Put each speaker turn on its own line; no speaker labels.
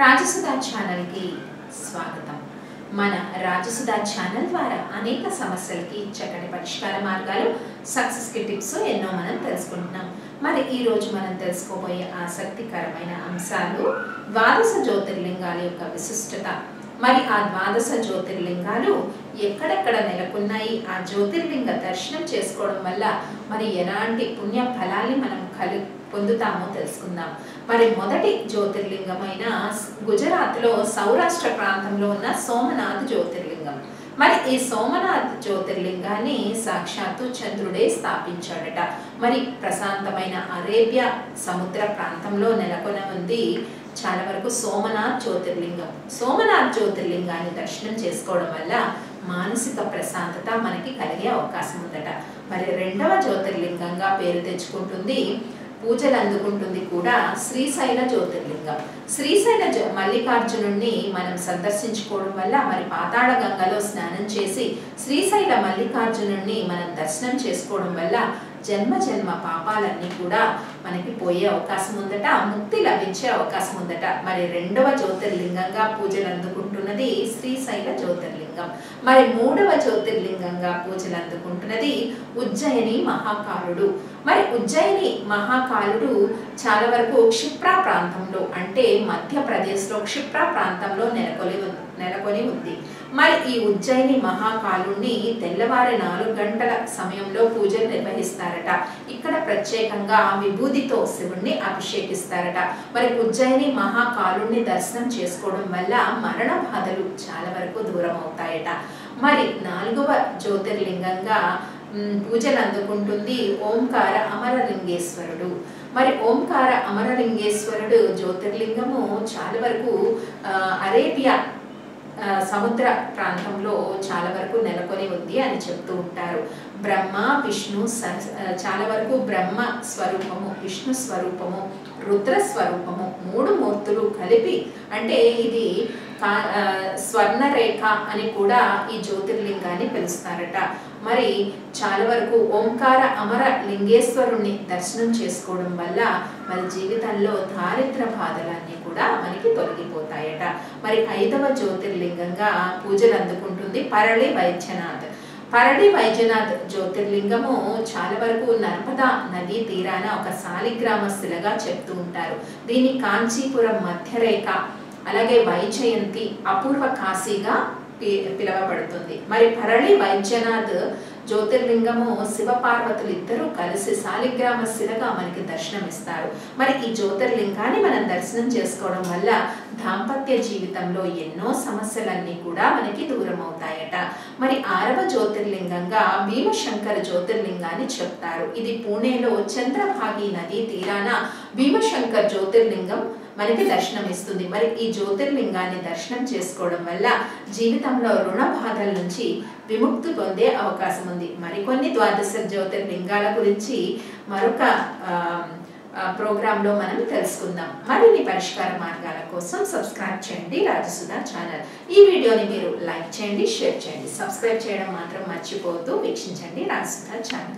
రాజసుధా ఛానల్కి స్వాగతం. మన రాజసుధా ఛానల్ ద్వారా అనేక సమస్యలకి చక్కటి పరిష్కార మార్గాలు సక్సెస్కి టిప్స్ ఎన్నో మనం తెలుసుకుంటున్నాం. మరి ఈరోజు మనం తెలుసుకోబోయే ఆసక్తికరమైన అంశాలు ద్వాదశ జ్యోతిర్లింగాల యొక్క విశిష్టత. మరి ఆ ద్వాదశ జ్యోతిర్లింగాలు ఎక్కడెక్కడ నెలకొన్నాయి? ఆ జ్యోతిర్లింగ దర్శనం చేసుకోవడం వల్ల మరి ఎలాంటి పుణ్య ఫలాల్ని మనం కలు పొందుతామో తెలుసుకుందాం. మరి మొదటి జ్యోతిర్లింగమైన గుజరాత్లో సౌరాష్ట్ర ప్రాంతంలో ఉన్న సోమనాథ్ జ్యోతిర్లింగం. మరి ఈ సోమనాథ్ జ్యోతిర్లింగాన్ని సాక్షాత్తు చంద్రుడే స్థాపించాడట. మరి ప్రశాంతమైన అరేబియా సముద్ర ప్రాంతంలో నెలకొని ఉంది చాలా వరకు సోమనాథ్ జ్యోతిర్లింగం. సోమనాథ్ జ్యోతిర్లింగాన్ని దర్శనం చేసుకోవడం వల్ల మానసిక ప్రశాంతత మనకి కలిగే అవకాశం ఉందట. మరి రెండవ జ్యోతిర్లింగంగా పేరు తెచ్చుకుంటుంది పూజలు అందుకుంటుంది కూడా శ్రీశైల జ్యోతిర్లింగం. శ్రీశైల జ్యో- మల్లికార్జునుడిని మనం సందర్శించుకోవడం వల్ల మరి పాతాళ గంగలో స్నానం చేసి శ్రీశైల మల్లికార్జునుడిని మనం దర్శనం చేసుకోవడం వల్ల జన్మ జన్మ పాపాలన్నీ కూడా మనకి పోయే అవకాశం ఉందట ముక్తి లభించే అవకాశం ఉందట. మరి రెండవ జ్యోతిర్లింగంగా పూజలు అందుకుంటున్నది శ్రీశైల జ్యోతిర్లింగం. మరి మూడవ జ్యోతిర్లింగంగా పూజలు అందుకుంటున్నది ఉజ్జయిని మహాకాలుడు మరి ఉజ్జయిని మహా మహాకాలుడు చాలా వరకు క్షిప్రా ప్రాంతంలో అంటే మధ్యప్రదేశ్లో క్షిప్రా ప్రాంతంలో నెలకొని ఉంది నెలకొని ఉంది. మరి ఈ ఉజ్జయిని మహాకాలుణ్ణి తెల్లవారి నాలుగు గంటల సమయంలో పూజలు నిర్వహిస్తారట. ఇక్కడ ప్రత్యేకంగా విభూదితో శివుణ్ణి అభిషేకిస్తారట. మరి ఉజ్జయిని మహాకాలుణ్ణి దర్శనం చేసుకోవడం వల్ల మరణ బాధలు చాలా వరకు దూరం అవుతాయట మరి నాలుగవ జ్యోతిర్లింగంగా పూజలు అందుకుంటుంది ఓంకార అమరలింగేశ్వరుడు. మరి ఓంకార అమరలింగేశ్వరుడు జ్యోతిర్లింగము చాలా వరకు అరేబియా సముద్ర ప్రాంతంలో చాలా వరకు నెలకొని ఉంది అని చెప్తూ ఉంటారు. బ్రహ్మ విష్ణు చాలా వరకు బ్రహ్మ స్వరూపము విష్ణు స్వరూపము రుద్ర స్వరూపము మూడు మూర్తులు కలిపి అంటే ఇది స్వర్ణరేఖ అని కూడా ఈ జ్యోతిర్లింగాన్ని పిలుస్తారట. మరి చాలా వరకు ఓంకార అమర లింగేశ్వరుణ్ణి దర్శనం చేసుకోవడం వల్ల మన జీవితంలో దారిద్ర బాధలన్నీ కూడా మనకి తొలగిపోతాయట. మరి ఐదవ జ్యోతిర్లింగంగా పూజలు అందుకుంటుంది పరళి వైద్యనాథ్. పరడి వైద్యనాథ్ జ్యోతిర్లింగము చాలా వరకు నర్మదా నదీ తీరాన ఒక శాలిగ్రామ శిలగా చెప్తూ ఉంటారు. దీన్ని కాంచీపురం మధ్యరేఖ అలాగే వైజయంతి అపూర్వ కాశీగా పి- మరి పరళి వైద్యనాథ్ జ్యోతిర్లింగము శివపార్వతులు ఇద్దరూ కలిసి శాలిగ్రామ శిలగా మనకి దర్శనమిస్తారు. మరి ఈ జ్యోతిర్లింగాన్ని మనం దర్శనం చేసుకోవడం వల్ల దాంపత్య జీవితంలో ఎన్నో సమస్యలన్నీ కూడా మనకి దూరం అవుతాయట మరి ఆరవ జ్యోతిర్లింగంగా భీమశంకర జ్యోతిర్లింగాన్ని చెప్తారు. ఇది పూణేలో చంద్రభాగి నదీ తీరాన భీమశంకర్ జ్యోతిర్లింగం మనకి దర్శనం ఇస్తుంది మరి ఈ జ్యోతిర్లింగాన్ని దర్శనం చేసుకోవడం వల్ల జీవితంలో రుణ బాధల నుంచి విముక్తి పొందే అవకాశం ఉంది. మరికొన్ని ద్వాదశ జ్యోతిర్లింగాల గురించి మరొక ఆ, ప్రోగ్రాంలో మనం తెలుసుకుందాం. మరిన్ని పరిష్కార మార్గాల కోసం సబ్స్క్రైబ్ చేయండి రాజసుధా ఛానల్. ఈ వీడియోని మీరు లైక్ చేయండి షేర్ చేయండి. సబ్స్క్రైబ్ చేయడం మాత్రం మర్చిపోవద్దు. వీక్షించండి రాజసుధా ఛానల్.